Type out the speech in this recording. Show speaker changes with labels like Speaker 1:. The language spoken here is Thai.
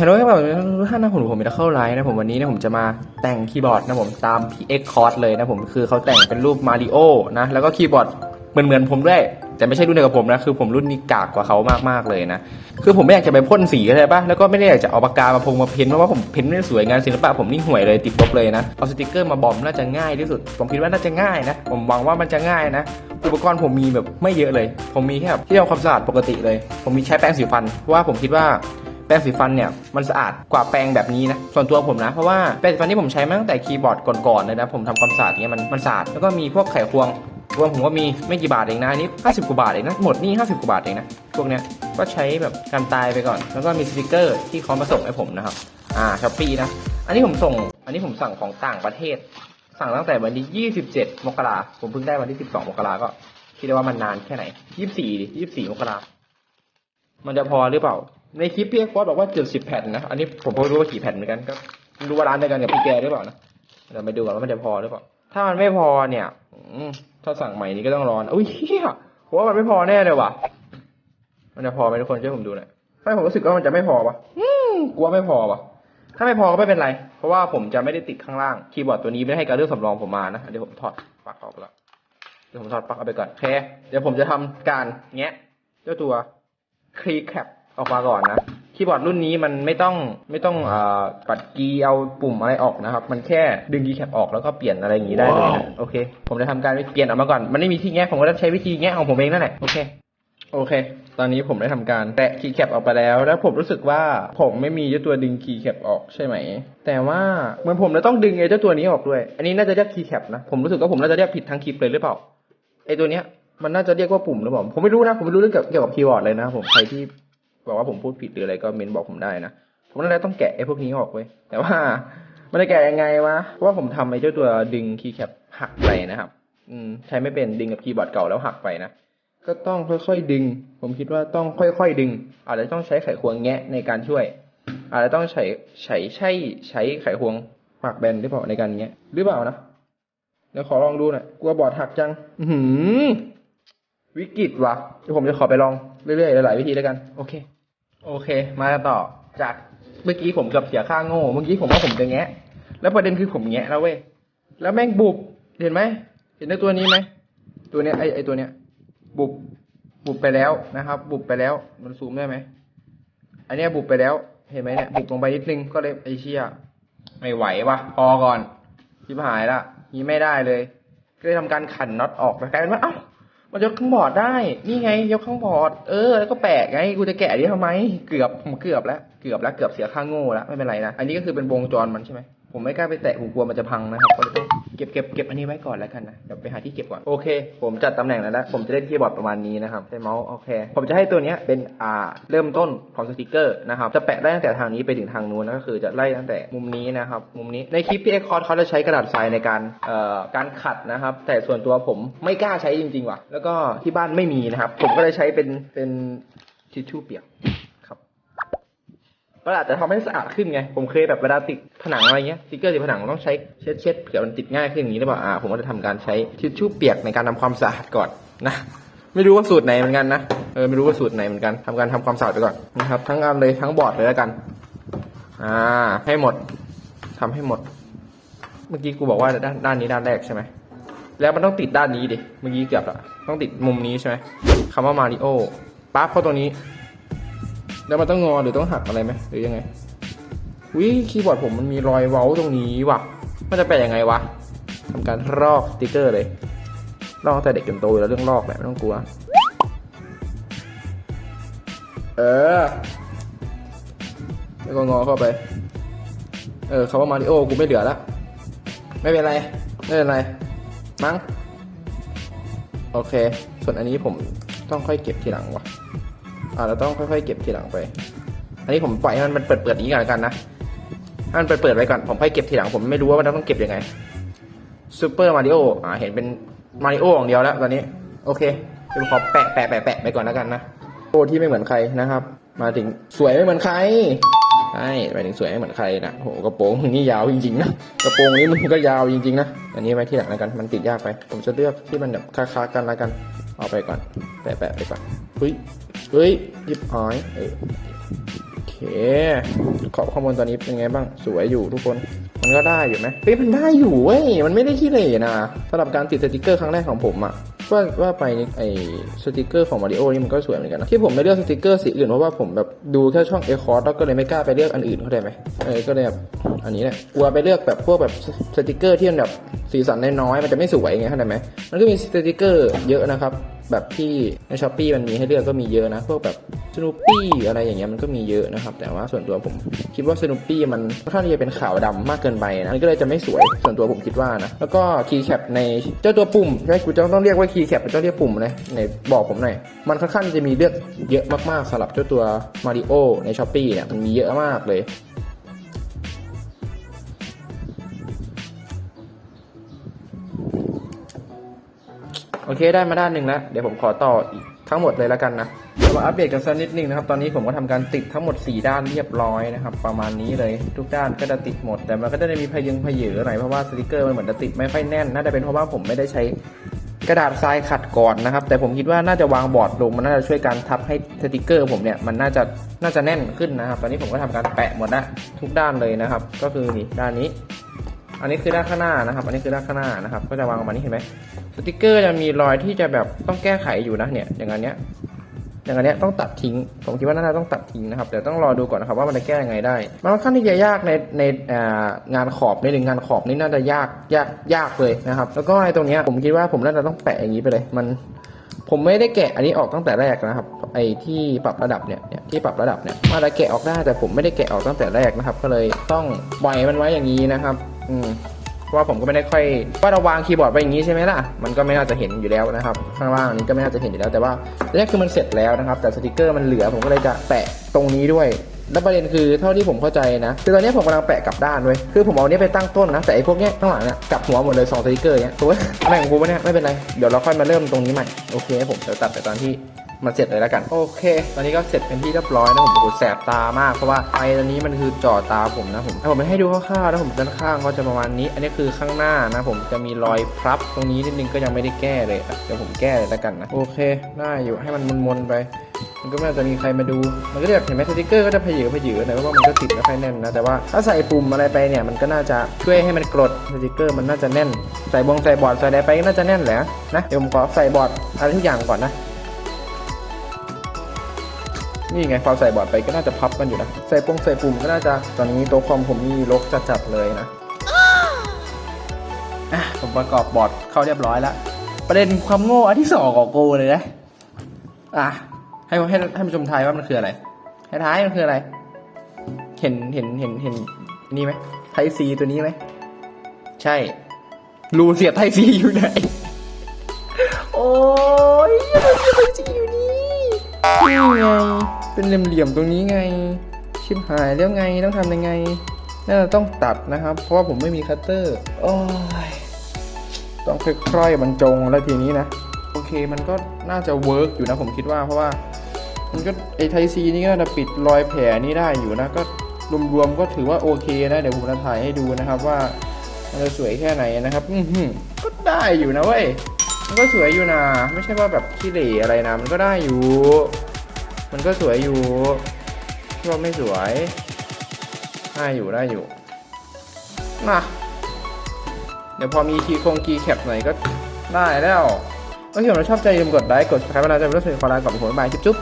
Speaker 1: ฮัลโหลครับผมทุกท่านนะผมผมเป็นเข้าไลน์นะผมวันนี้นะผมจะมาแต่งคีย์บอร์ดนะผมตาม PX Code เลยนะผมคือเขาแต่งเป็นรูปมาริโอนะแล้วก็คีย์บอร์ดเหมือนเหมือนผมด้วย แต่ไม่ใช่รุ่นเดียวกับผมนะคือผมรุ่นนี้กากกว่าเขามากๆเลยนะคือผมไม่อยากจะไปพ่นสีใช่ปะแล้วก็ไม่ได้อยากจะเอาปากกามาพงมาเพ้นเพราะว่าผมเพ้นไม่สวยงานศิลปะผมนี่ห่วยเลยติดลบเลยนะเอาสติกเกอร์มาบอมน่าจะง่ายที่สุด ผมคิดว่าน่าจะง่ายนะผมหวังว่ามันจะง่ายนะอุปกรณ์ผมมีแบบไม่เยอะเลย ผมมีแค่ที่ทำความสะอาดปกติเลย ผมมีใช้แปรงสีฟันเพราะว่าผมคิดว่า แปรงสีฟันเนี่ยมันสะอาดกว่าแปรงแบบนี้นะส่วนตัวผมนะเพราะว่าแปรงสีฟันที่ผมใช้มาตั้งแต่คีย์บอร์ดก่อนๆเลยนะผมทำความสะอาดเนี่ยมันมันสะอาดแล้วก็มีพวกไขควงรวมผมก็มีไม่กี่บาทเองนะอันนี้ 50 กว่าบาทเองนะหมดนี่50 กว่าบาทเองนะพวกเนี้ยก็ใช้แบบการตายไปก่อน แล้วก็มีสติกเกอร์ที่เขามาส่งให้ผมนะครับอ่าช้อปปี้นะอันนี้ผมส่ง อันนี้ผมสั่งของต่างประเทศ สั่งตั้งแต่วันที่ 27 มกราผมเพิ่งได้วันที่ 12 มกราก็ คิดว่ามันนานแค่ไหน 24ดิ24 มกรามันจะพอหรือเปล่า ในคลิปพี่เอ็กซ์ฟอสบอกว่าเกือบสิบแผ่นนะ อันนี้ผมก็ไม่รู้ว่ากี่แผ่นเหมือนกันก็ไม่รู้ว่าร้านเดียวกันกับพี่แกหรือเปล่านะเดี๋ยวไปดูกันว่ามันจะพอหรือเปล่า ถ้ามันไม่พอเนี่ยอืถ้าสั่งใหม่นี้ก็ต้องรอนอุ้ยเฮียว่ามันไม่พอแน่เลยว่ะ มันจะพอไหมทุกคนช่วยผมดูหน่อยไม่ผมรู้สึกว่ามันจะไม่พอปะอืมกลัวไม่พอปะถ้าไม่พอก็ไม่เป็นไร เพราะว่าผมจะไม่ได้ติดข้างล่าง คีย์บอร์ดตัวนี้ไม่ได้ให้การเลือกสำรองผมมานะ เดี๋ยวผมถอดปลั๊กออกแล้วเดี๋ยวผมถอดปลั๊กเอาไปก่อนโอเค เดี๋ยวผมจะทำการแงะเจ้าตัวคลีแคป ออกมาก่อนนะคีย์บอร์ดรุ่นนี้มันไม่ต้องไม่ต้องอ่าปัดกีย์เอาปุ่มอะไรออกนะครับ มันแค่ดึงคีย์แคปออกแล้วก็เปลี่ยนอะไรอย่างนี้ได้เลยนะโอเค ผมจะทำการเปลี่ยนออกมาก่อนมันไม่มีที่แงะผมก็ต้องใช้วิธีแงะของผมเองนั่นแหละโอเคโอเค ตอนนี้ผมได้ทำการแตะคีย์แคปออกไปแล้ว แล้วผมรู้สึกว่าผมไม่มีเจ้าตัวดึงคีย์แคปออกใช่ไหม แต่ว่าเหมือนผมจะต้องดึงไอ้เจ้าตัวนี้ออกด้วย อันนี้น่าจะเรียกคีย์แคปนะ ผมรู้สึกว่าผมน่าจะเรียกผิดทั้งคลิปเลยหรือเปล่า ไอ้ตัวเนี้ยมันน่าจะเรียกว่าปุ่มหรือเปล่า ผมไม่รู้นะ ผมไม่รู้เรื่องเกี่ยวเกี่ยวกับคีย์บอร์ดเลยนะครับผม ใครที่ บอกว่าผมพูดผิดหรืออะไรก็เมนบอกผมได้นะผมนั่นแหละต้องแกะไอ้พวกนี้ออกเว้ยแต่ว่ามันจะแกะยังไงวะเพราะว่าผมทำไอ้เจ้าตัวดึงคีย์แคปหักไปนะครับ อืมใช้ไม่เป็นดึงกับคีย์บอร์ดเก่าแล้วหักไปนะก็ต้องค่อยๆดึง ผมคิดว่าต้องค่อยๆดึง อาจจะต้องใช้ไขควงแงะในการช่วย อาจจะต้องใช้ใช้ใช้ใช้ไขควงหักแบนหรือเปล่าในการแงะหรือเปล่านะเดี๋ยวขอลองดูหน่อยกลัวบอร์ดหักจัง อื วิกฤตว่ะเดี๋ยวผมจะขอไปลองเรื่อยๆหลายๆวิธีแล้วกัน โอเค โอเค มากันต่อจากเมื่อกี้ผมเกือบเสียค่าโง่ เมื่อกี้ผมว่าผมจะแงะ แล้วประเด็นคือผมแงะแล้วเว้ย แล้วแม่งบุบ เห็นไหม เห็นในตัวนี้ไหม ตัวเนี้ยไอไอตัวเนี้ย บุบ บุบไปแล้วนะครับ บุบไปแล้ว มันซูมได้ไหม อันเนี้ยบุบไปแล้ว เห็นไหมเนี่ย บุบลงไปนิดนึง ก็เลยไอเชี่ยไม่ไหววะพอก่อนชิบหายละนี้ไม่ได้เลย ก็เลยทำการขันน็อตออกแต่กลายเป็นว่า เอ้า มันยกข้างบอร์ดได้ นี่ไง ยกข้างบอร์ด เออ แล้วก็แปะไง กูจะแกะนี้ทำไม เกือบ เกือบแล้ว เกือบแล้ว เกือบเสียค่าโง่แล้ว ไม่เป็นไรนะ อันนี้ก็คือเป็นวงจรมันใช่ไหม ผมไม่กล้าไปแตะผมกลัวมันจะพังนะครับก็เลยต้องเก็บเก็บเก็บอันนี้ไว้ก่อนแล้วกันนะเดี๋ยวไปหาที่เก็บก่อนโอเค ผมจัดตำแหน่งแล้วนะผมจะเล่นคีย์บอร์ดประมาณนี้นะครับใช้เมาส์โอเค ผมจะให้ตัวนี้เป็นอ่าเริ่มต้นของสติกเกอร์นะครับจะแปะได้ตั้งแต่ทางนี้ไปถึงทางนู้นนะก็คือจะไล่ตั้งแต่มุมนี้นะครับมุมนี้ในคลิปพี่เอ็กคอร์เขาจะใช้กระดาษทรายในการเอ่อการขัดนะครับแต่ส่วนตัวผมไม่กล้าใช้จริงๆว่ะแล้วก็ที่บ้านไม่มีนะครับผมก็เลยใช้เป็นเป็นทิชชู่เปียก ก็อาจจะทำให้สะอาดขึ้นไง ผมเคยแบบเวลาติดผนังอะไรเงี้ยสติ๊กเกอร์ติดผนังต้องใช้เช็ดเช็ดเผื่อมันติดง่ายขึ้นอย่างนี้หรือเปล่าอ่าผมก็จะทำการใช้ทิชชู่เปียกในการทำความสะอาดก่อนนะไม่รู้ว่าสูตรไหนเหมือนกันนะเออไม่รู้ว่าสูตรไหนเหมือนกันทำการทำความสะอาดไปก่อนนะครับ ทั้งอันเลยทั้งบอร์ดเลยแล้วกัน อ่า ให้หมดทำให้หมด เมื่อกี้กูบอกว่าด้านด้านนี้ด้านแรกใช่ไหมแล้วมันต้องติดด้านนี้ดิเมื่อกี้เกือบละต้องติดมุมนี้ใช่ไหมคำว่ามาริโอปั๊บเข้าตรงนี้ แล้วมันต้องงอหรือต้องหักอะไรไหมหรือยังไงวิคีย์บอร์ดผมมันมีรอยเว้าตรงนี้ว่ะ มันจะแปลยังไงวะทำการลอกสติกเกอร์เลยลอกตั้งแต่เด็กจนโตอยู่แล้วเรื่องลอกแหละไม่ต้องกลัว เออ แล้วก็งอเข้าไป เออคำว่ามาริโอกูไม่เหลือละไม่เป็นไรไม่เป็นไรมั้งโอเค ส่วนอันนี้ผมต้องค่อยเก็บทีหลังวะอ่า เราต้องค่อยๆเก็บทีหลังไป อันนี้ผมปล่อยให้มันเปิดเปิดอย่างนี้ก่อนกันนะให้มันเปิดเปิดไว้ก่อน ผมค่อยเก็บทีหลัง ผมไม่รู้ว่ามันต้องเก็บยังไงซูเปอร์มาริโออ่าเห็นเป็นมาริโออย่างเดียวแล้วตอนนี้ โอเคเดี๋ยวขอแปะแปะแปะแปะไปก่อนแล้วกันนะโอที่ไม่เหมือนใครนะครับ มาถึงสวยไม่เหมือนใครใช่หมาถึงสวยไม่เหมือนใครนะโหกระโปรงมึงนี่ยาวจริงๆนะกระโปรงนี้มึงก็ยาวจริงๆนะอันนี้ไว้ที่หลังแล้วกันมันติดยากไป ผมจะเลือกที่มันแบบคล้าๆกันแล้วกัน เอาไปก่อน แปะๆไปก่อนเฮ้ย เฮ้ยหยิบหายเออโอเคขอบข้อมูลตอนนี้เป็นไงบ้างสวยอยู่ทุกคน มันก็ได้อยู่ไหมเฮ้ยมันได้อยู่เว้ยมันไม่ได้ขี้เหร่นะสำหรับการติดสติกเกอร์ครั้งแรกของผมอะว่าว่าไปไอสติกเกอร์ของมาริโอนี่มันก็สวยเหมือนกันนะที่ผมไม่เลือกสติกเกอร์สีอื่นเพราะว่าผมแบบดูแค่ช่องเอคอร์แล้วก็เลยไม่กล้าไปเลือกอันอื่นเข้าใจไหมเออก็เลยแบบอันนี้แหละกลัวไปเลือกแบบพวกแบบสติกเกอร์ที่มันแบบสีสันน้อยๆมันจะไม่สวยไงเข้าใจไหมมันก็มีสติกเกอร์เยอะนะครับแบบที่ในช้อปปีมันมีให้เลือกก็มีเยอะนะพวกแบบสนุปปี้อะไรอย่างเงี้ยมันก็มีเยอะนะครับ แต่ว่าส่วนตัวผมคิดว่าสนุปปี้มันค่อนข้างที่จะเป็นขาวดำมากเกินไปนะมันก็เลยจะไม่สวยส่วนตัวผมคิดว่านะแล้วก็คีย์แคปในเจ้าตัวปุ่มใช่กูจะต้องเรียกว่าคีย์แคปเป็นเจ้าเรียกปุ่มนะในบอกผมหน่อยมันค่อนข้างที่จะมีเลือกเยอะมากๆสำหรับเจ้าตัวมาริโอในช้อปปี้เนี่ยมันมีเยอะมากเลย โอเคได้มาด้านหนึ่งแล้วเดี๋ยวผมขอต่ออีกทั้งหมดเลยแล้วกันนะเรามาอัปเดตกันสักนิดนึงนะครับ ตอนนี้ผมก็ทำการติดทั้งหมด 4 ด้านเรียบร้อยนะครับ ประมาณนี้เลย ทุกด้านก็จะติดหมด แต่มันก็จะได้มีพยึงพยือหน่อยเพราะว่าสติกเกอร์มันเหมือนจะติดไม่ค่อยแน่น น่าจะเป็นเพราะว่าผมไม่ได้ใช้กระดาษทรายขัดก่อนนะครับ แต่ผมคิดว่าน่าจะวางบอร์ดลงมันน่าจะช่วยการทับให้สติกเกอร์ ผมเนี่ยมันน่าจะน่าจะแน่นขึ้นนะครับ ตอนนี้ผมก็ทำการแปะหมดล้วทุกด้านเลยนะครับ ก็คือนี่ด้านนี้ อันนี้คือด้านข้างหน้านะครับ อันนี้คือด้านข้างหน้านะครับ ก็จะวางออกมานี่เห็นไหมสติกเกอร์จะมีรอยที่จะแบบต้องแก้ไขอยู่นะเนี่ย อย่างอันเนี้ย อย่างอันเนี้ยต้องตัดทิ้ง ผมคิดว่าน่าจะต้องตัดทิ้งนะครับ แต่ต้องรอดูก่อนนะครับว่ามันจะแก้ยังไงได้ มันค่อนข้างที่จะยากในในงานขอบในหนึ่งงานขอบนี่น่าจะยากยากยากเลยนะครับ แล้วก็ไอ้ตรงเนี้ยผมคิดว่าผมน่าจะต้องแปะอย่างนี้ไปเลย มันผมไม่ได้แกะอันนี้ออกตั้งแต่แรกนะครับ ไอ้ที่ปรับระดับเนี่ยที่ปรับระดับเนี่ยมาได้แกะออกได้แต่ผมไม่ได้แกะออกตั้งแต่แรกนะครับ ก็เลยต้องปล่อยมันไว้อย่างนี้นะครับ อืมเพราะว่าผมก็ไม่ได้ค่อยว่าเราวางคีย์บอร์ดไว้อย่างนี้ใช่ไหมล่ะมันก็ไม่น่าจะเห็นอยู่แล้วนะครับ ข้างล่างนี้ก็ไม่น่าจะเห็นอยู่แล้วแต่ว่าแรกคือมันเสร็จแล้วนะครับ แต่สติกเกอร์มันเหลือผมก็เลยจะแปะตรงนี้ด้วยแล้วประเด็นคือเท่าที่ผมเข้าใจนะคือตอนนี้ผมกำลังแปะกลับด้านเว้ยคือผมเอาเนี้ยไปตั้งต้นนะแต่ไอ้พวกเนี้ยข้างหลังเนี่ยกลับหัวหมดเลยสองสติกเกอร์เนี้ยตัวอะไรของกูวะเนี่ยไม่เป็นไรเดี๋ยวเราค่อยมาเริ่มตรงนี้ใหม่โอเคผมเดี๋ยวตัดแต่ตอนที่ มันเสร็จเลยแล้วกัน โอเค ตอนนี้ก็เสร็จเป็นที่เรียบร้อยนะผมโอ้โหแสบตามากเพราะว่าไฟตัวนี้มันคือจ่อตาผมนะผมผมไปให้ดูคร่าวๆนะผมด้านข้างก็จะประมาณนี้ อันนี้คือข้างหน้านะผมจะมีรอยพรับตรงนี้นิดนึงก็ยังไม่ได้แก้เลยเดี๋ยวผมแก้เลยแล้วกันนะโอเคได้อยู่ให้มันมนๆไป มันก็ไม่น่าจะมีใครมาดู มันก็แบบเห็นไหมสติกเกอร์ก็จะพยือพยือหน่อยเพราะว่ามันก็ติดไม่ค่อยแน่นนะแต่ว่าถ้าใส่ปุ่มอะไรไปเนี่ยมันก็น่าจะช่วยให้มันกรดสติกเกอร์มันน่าจะแน่น ใส่บงใส่บอร์ดใส่อะไรไปก็น่าจะแน่นแหละนะเดี๋ยวผมขอใส่บอร์ดอะไรทุกอย่างก่อนนะ นี่ไงพอใส่บอร์ดไปก็น่าจะพับกันอยู่นะ ใส่ปุ่งใส่ปุ่มก็น่าจะตอนนี้โต๊ะคอมผมมีรกจัดๆเลยนะอะผมประกอบบอร์ดเข้าเรียบร้อยแล้ว ประเด็นความโง่อันที่สองของกูเลยนะอะให้ให้ให้ผู้ชมทายว่ามันคืออะไรให้ท้ายมันคืออะไร เห็นเห็นเห็นเห็นนี่ไหมไทซีตัวนี้ไหมใช่ รูเสียบไทซีอยู่ไหนโอ้ยมันเสียบไทซีอยู่นี่นี่ไง เป็นเหลี่ยมๆตรงนี้ไง ชิบหายแล้วไงต้องทำยังไง น่าจะต้องตัดนะครับ เพราะว่าผมไม่มีคัตเตอร์โอ้ยต้องค่อยๆบรรจงแล้วทีนี้นะ โอเคมันก็น่าจะเวิร์กอยู่นะผมคิดว่าเพราะว่า มันก็ไอไทซีนี่ก็น่าจะปิดรอยแผลนี้ได้อยู่นะ ก็รวมๆก็ถือว่าโอเคนะ เดี๋ยวผมจะถ่ายให้ดูนะครับว่ามันจะสวยแค่ไหนนะครับ อืก็ได้อยู่นะเว้ย มันก็สวยอยู่นะ ไม่ใช่ว่าแบบขี้เหร่อะไรนะ มันก็ได้อยู่ มันก็สวยอยู่พว่าไม่สวยได้อยู่ได้อยู่นะเดี๋ยวพอมีคีย์คงคีย์แคปหน่อยก็ได้แล้วโอเคผมชอบใจลืมกดไลค์กดซับสไครต์เวลาจะไม่รู้สึกขอลาก่อนผมบ๊ายบายจุ๊บ